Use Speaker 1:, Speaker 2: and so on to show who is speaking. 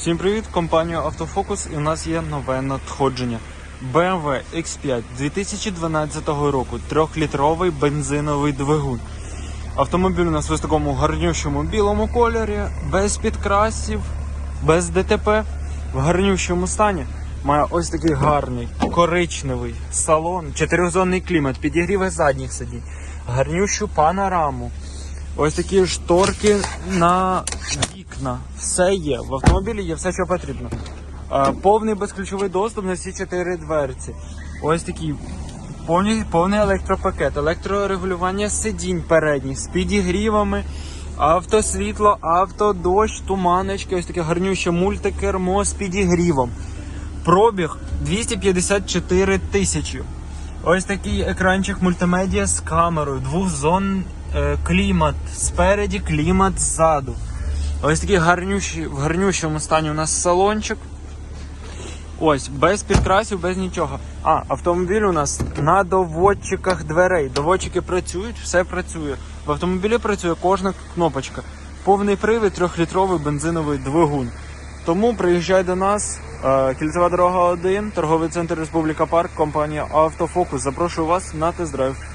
Speaker 1: Всім привіт, компанія Автофокус і у нас є нове надходження. BMW X5 2012 року, 3-літровий бензиновий двигун. Автомобіль у нас в такому гарнющому білому кольорі, без підкрасів, без ДТП, в гарнющому стані. Має ось такий гарний коричневий салон, чотирьохзонний клімат, підігріве задніх сидінь, гарнющу панораму. Ось такі шторки на вікна. Все є. В автомобілі є все, що потрібно. Повний безключовий доступ на всі чотири дверці. Ось такий повний, повний електропакет, електрорегулювання сидінь передніх з підігрівами, автосвітло, автодощ, туманочки, ось таке гарнюще мультикермо з підігрівом. Пробіг 254 тисячі. Ось такий екранчик мультимедіа з камерою, двохзон е, клімат спереді, клімат ззаду. Ось такий гарнющий, в гарнющому стані у нас салончик. Ось, без підкрасів, без нічого. А, автомобіль у нас на доводчиках дверей. Доводчики працюють, все працює. В автомобілі працює кожна кнопочка. Повний привід, трьохлітровий бензиновий двигун. Тому приїжджай до нас. Е, Кільцева дорога 1, торговий центр Республіка Парк, компанія Автофокус. Запрошую вас на тест-драйв.